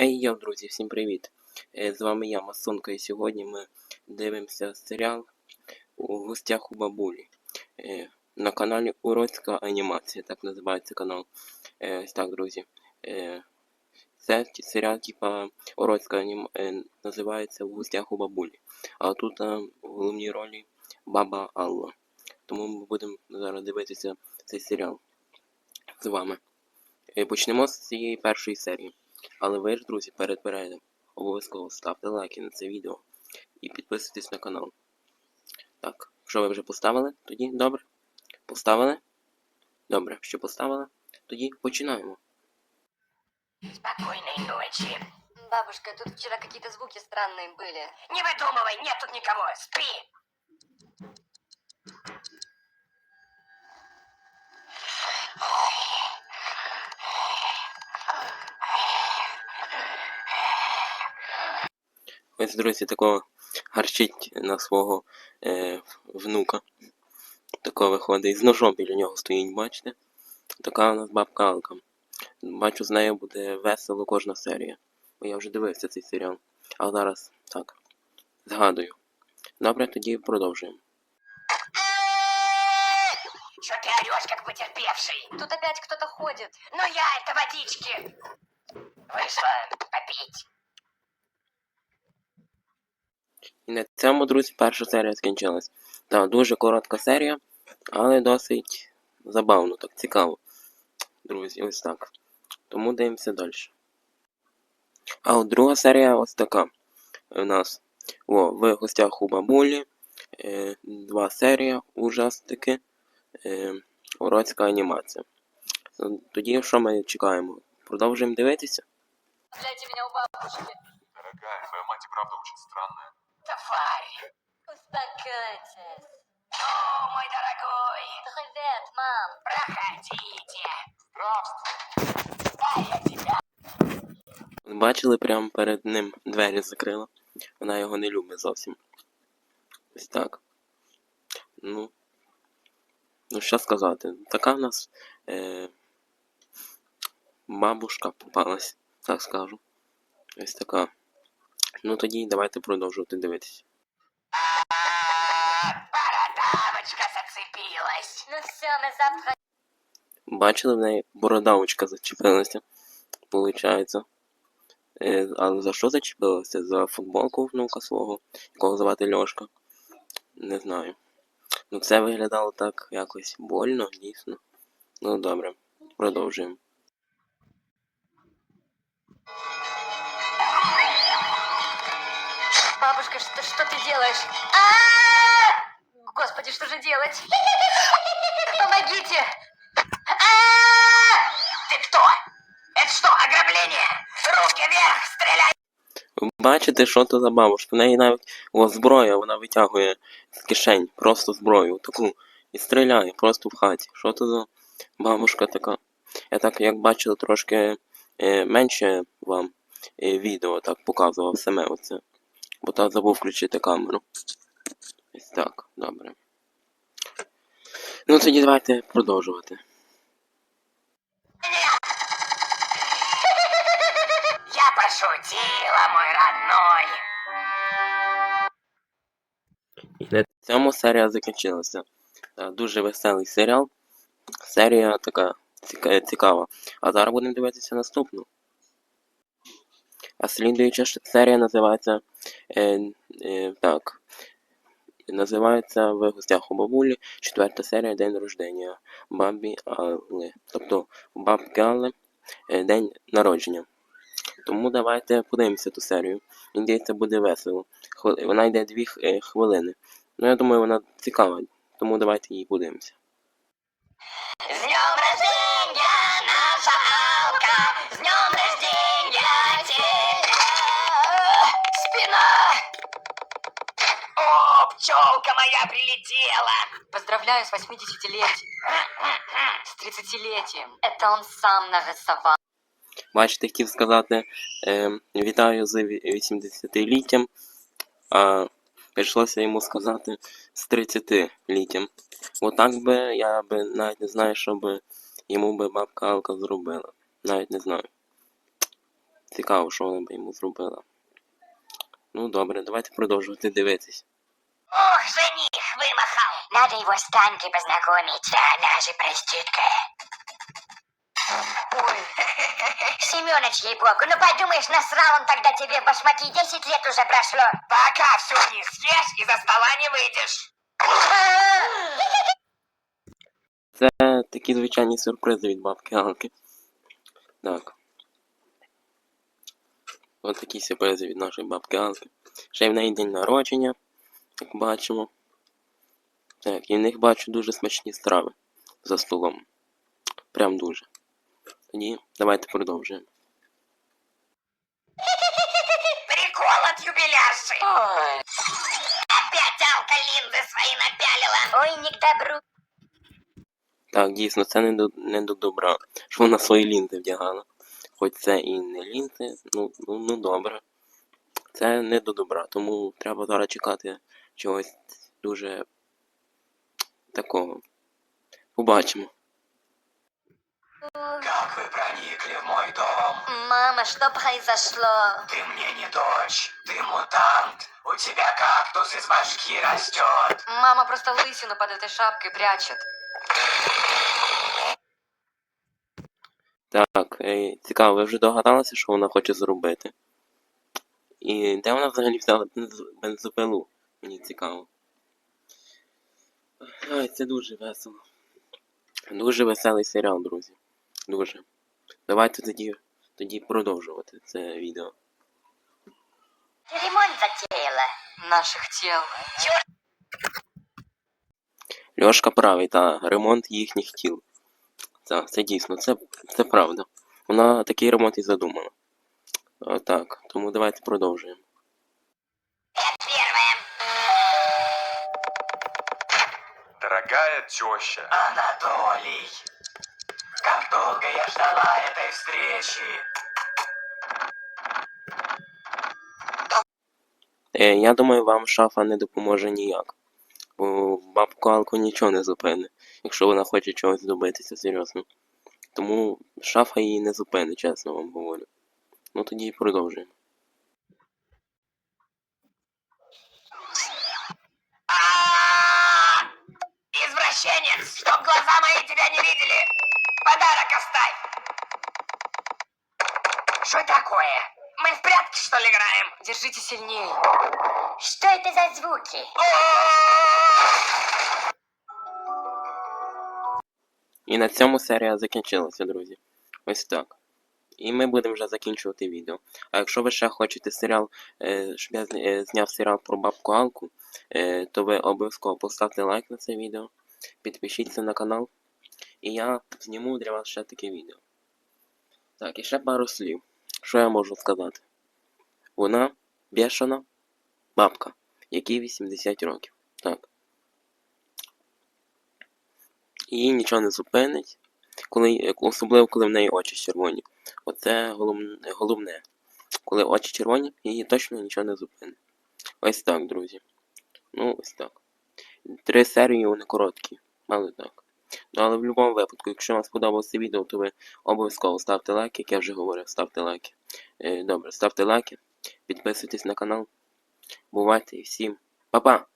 Ей, йо, друзі, всім привіт! Е, З вами я, Масонка, і сьогодні ми дивимося серіал у гостях у бабулі. Е, На каналі Уродська анімація, так називається канал. Е, так, друзі. Це серіал, типа Уродська анімація, називається у гостях у бабулі. А тут в головній ролі баба Алла. Тому ми будемо зараз дивитися цей серіал з вами. Почнемо з цієї першої серії. Але ви ж, друзі, перед переглядом обов'язково ставте лайки на це відео і підписуйтесь на канал. Так, якщо ви вже поставили, тоді добре. Поставили? Добре, що поставили? Тоді починаємо. Спокойной ночи. Бабушка, тут вчера какие-то звуки странные были. Не выдумывай, нет тут никого. Спи. Ось, друзі, такого гарчить на свого е, внука. Такого виходить. І з ножом біля нього стоїть, бачите? Така у нас бабка Алка. Бачу, з нею буде весело кожна серія. Бо я вже дивився цей серіал. А зараз так. Згадую. Добре, тоді продовжуємо. Что ты орешь, как потерпевший? Тут опять кто-то ходит. Ну я, это водички. Вышла попить. І на цьому, друзі, перша серія скінчилась. Так, дуже коротка серія, але досить забавно, так цікаво. Друзі, ось так. Тому дивимося далі. А от друга серія ось така. У нас о, в гостях у бабулі. Е, два серія, ужастики. Е, уродська анімація. Тоді що ми чекаємо? Продовжуємо дивитися? Дорогая, твоя мать и правда очень странная. Тварь. Успокойтесь. О, мой дорогой. Привет, мам. Проходите. Здравствуй! Я тебя. Бачили, прямо перед ним двері закрила. Вона його не любить зовсім. Ось так. Ну. Ну, що сказати. Така в нас е, бабушка попалась, так скажу. Ось така. Ну тоді давайте продовжувати дивитися. Бородавочка зацепилась. Ну все, мы завтра... Бачили, в неї бородавочка зачепилася. Получається. Е, але за що зачепилася? За футболку внука свого, якого звати Льошка. Не знаю. Ну це виглядало так якось больно, дійсно. Ну добре, продовжуємо. Бабушка, что, что ты делаешь? А! Господи, что же делать? Помогите! Ты кто? Это что, ограбление? Руки вверх, стреляй. Бачите, що то за бабушка? В неї навіть о, зброя, вона витягує з кишень, просто зброю таку. І стріляє просто в хаті. Що то за бабушка така? Я так, як бачили, трошки е, менше вам е, відео так показував саме оце. Бо так забув включити камеру. Ось так, добре. Ну тоді давайте продовжувати. Я пошутила, мой родной. І на цьому серія закінчилася. Е, Дуже веселий серіал. Серія така цікава. А зараз будемо дивитися наступну. А слідуюча серія називається. Е, е, так. Називається В гостях у бабулі. Четверта серія День рождення бабі Алли. Тобто бабки Алли е, день народження. Тому давайте подивимося ту серію. Мені буде весело. Вона йде дві е, хвилини. Ну, я думаю, вона цікава, тому давайте її подивимося. С днем рождения, моя прилетела! Поздравляю с 80-летием. С 30-летием. Это он сам нарисовал. Бачите, хотів сказати е, вітаю з 80-літтям, а прийшлося йому сказати з 30-літтям. Бо так би я би навіть не знаю, що би йому би бабка Алка зробила. Навіть не знаю. Цікаво, що вона би йому зробила. Ну добре, давайте продовжувати дивитись. Ох, вымахал. Надо его с Танькой познакомить. Она же проститутка. Ой. Семёныч, ей-богу, ну подумаешь, насрал он тогда тебе в башмаки, 10 лет уже прошло. Пока все не съешь, из-за стола не выйдешь. Це такі звичайні сюрпризи від бабки Галки. Так. Ось такі сюрпризи від нашої бабки Галки. Ще й в неї день народження, як бачимо. Так, і в них бачу дуже смачні страви за столом. Прям дуже. Тоді давайте продовжуємо. Прикол от юбилярши. Опять Алка линзы свои напялила. Ой, не к добру. Так, дійсно, це не до, не до добра, що вона свої лінзи вдягала. Хоч це і не лінзи, ну, ну, ну добре. Це не до добра, тому треба зараз чекати чогось дуже такого. Побачимо. Как вы проникли в мой дом? Мама, что произошло? Ты мне не дочь, ты мутант. У тебя кактус из башки растет. Мама просто лысину под этой шапкой прячет. Так, е, цікаво, ви вже догадалися, що вона хоче зробити? І де вона взагалі взяла бенз- бензопилу? Мені цікаво. Ай, це дуже весело. Дуже веселий серіал, друзі. Дуже. Давайте тоді, тоді продовжувати це відео. Ремонт затеяла. Наших тел. Льошка правий, та ремонт їхніх тіл. Це, це дійсно, це, це правда. Вона такий ремонт і задумала. Так, тому давайте продовжуємо. Дорогая теща. Анатолий. Как долго я ждала этой встречи. Е, я думаю, вам шафа не допоможе ніяк. Бо бабку Алку нічого не зупине, якщо вона хоче чогось добитися серйозно. Тому шафа її не зупинить, чесно вам говорю. Ну тоді і продовжуємо. Извращенец! Чтоб глаза мои тебя не видели! Подарок оставь! Что такое? Мы в прятки, что ли, играем? Держите сильнее. Что это за звуки? І на цьому серія закінчилася, друзі. Ось так. І ми будемо вже закінчувати відео. А якщо ви ще хочете серіал, е, щоб я е, зняв серіал про бабку Алку, е, то ви обов'язково поставте лайк на це відео, підпишіться на канал, і я зніму для вас ще таке відео. Так, і ще пару слів. Що я можу сказати? Вона бешена бабка, якій 80 років. Так. Її нічого не зупинить, коли, особливо коли в неї очі червоні. Оце головне. Коли очі червоні, її точно нічого не зупинить. Ось так, друзі. Ну, ось так. Три серії вони короткі, але так. Ну, але в будь-якому випадку, якщо вам сподобалося відео, то ви обов'язково ставте лайки, як я вже говорив, ставте лайки. Е, добре, ставте лайки, підписуйтесь на канал. Бувайте і всім па-па!